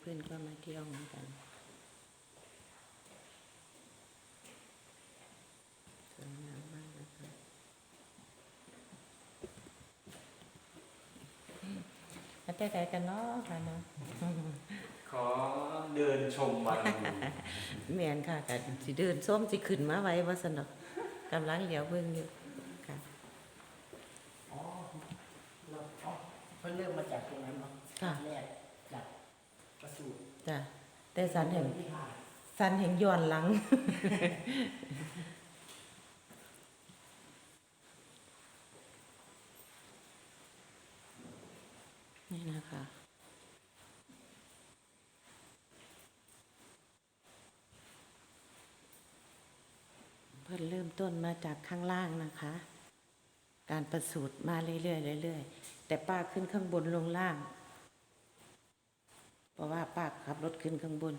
เพื่อนก็มาเที่ยวเหมือนกันสวยงามมากนะคะมาแต่ไหนกันเนาะค่ะเนาะขอเดินชมวังดูเมียนค่ะแต่สิเดินส้มสิขึ้นมาไว้ว่าสนอกกำลังเหลียวเบิ่งอยู่ค่ะอ๋อเราอ๋อเพิ่งเริ่มมาจากตรงนั้นเนาะค่ะแรกจาก ประสูติจ้ะแต่สันแห่งที่ผ่านสันแห่งย้อนหลัง นี่นะคะ เพิ่นเริ่มต้นมาจากข้างล่างนะคะ การประสูติมาเรื่อยๆเรื่อยๆแต่ป้าขึ้นข้างบนลงล่าง เพราะว่าป้าขับรถขึ้นข้างบน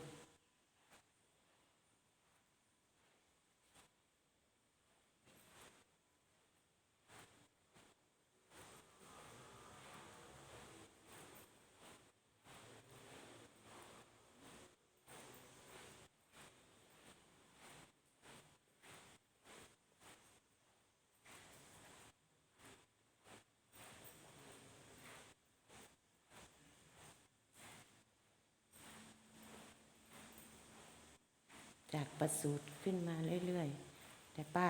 จากประสูติขึ้นมาเรื่อยๆ แต่ป้า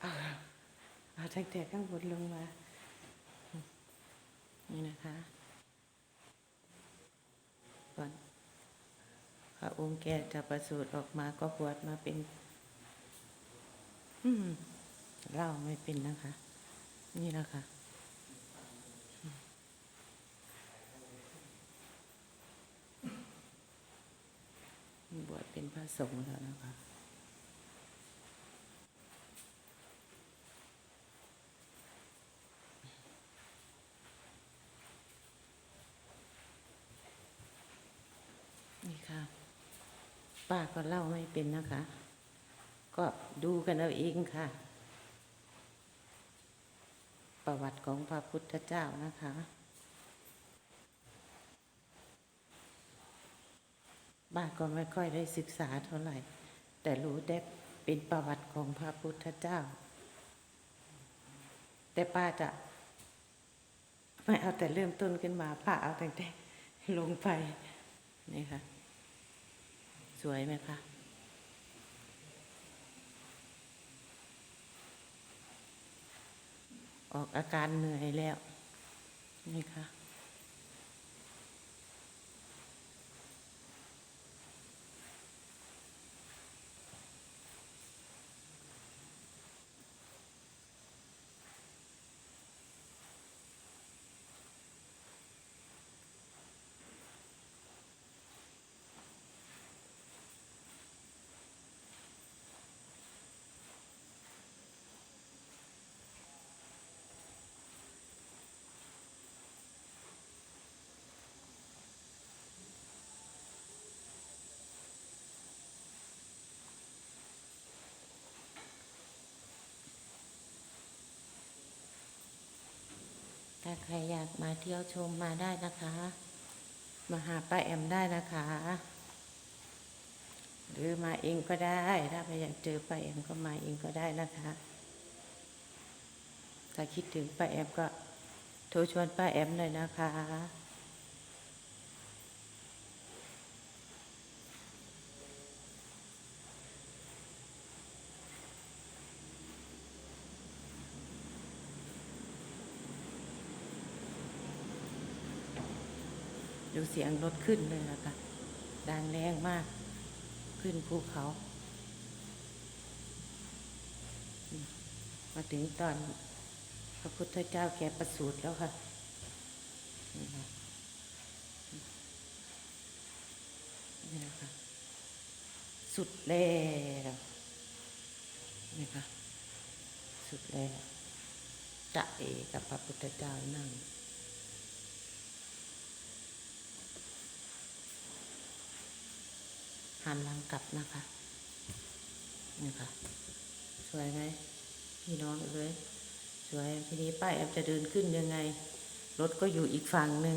เอาเอาตั้งแต่ข้างบนลงมา นี่นะคะก่อนพระองค์แกจะประสูติออกมาก็บวชมาเป็น อืมเล่าไม่เป็นนะคะ นี่นะคะ บวช เป็นพระสงฆ์แล้วนะคะนี่ค่ะป้าก็เล่าไม่เป็นนะคะ ก็ดูกันเอาเองค่ะ ประวัติของพระพุทธเจ้านะคะ บ้าก็ไม่ค่อยได้ศึกษาเท่าไหร่ แต่รู้ได้เป็นประวัติของพระพุทธเจ้า แต่ป้าจะไม่เอาแต่เริ่มต้นขึ้นมาป้าเอาตั้งแต่ลงไปนี่ค่ะ สวยไหมคะออกอาการเหนื่อยแล้ว นี่ค่ะ ใครอยากมาเที่ยวชมมาได้นะคะ มาหาป้าแอมได้นะคะ หรือมาเองก็ได้ ถ้าไม่อยากเจอป้าแอมก็มาเองก็ได้นะคะ ถ้าคิดถึงป้าแอมก็โทรชวนป้าแอมเลยนะคะ ดูเสียงรถขึ้นเลยนะคะดังแรงมาก ขึ้นภูเขามมาถึงตอนพระพุทธเจ้าแกประสูติแล้วค่ะนี่ค่ะนี่นะคะสุดแล้วนี่ค่ะสุดแล้วจะเอกับพระพุทธเจ้านั่ง หันหลังกลับนะคะนี่ค่ะ สวยไหมพี่น้องเอ้ยสวยทีนี้ป้าแอมจะเดินขึ้นยังไง รถก็อยู่อีกฝั่งหนึ่ง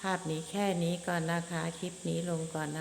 ภาพนี้แค่นี้ก่อนนะคะ คลิปนี้ลงก่อนนะคะ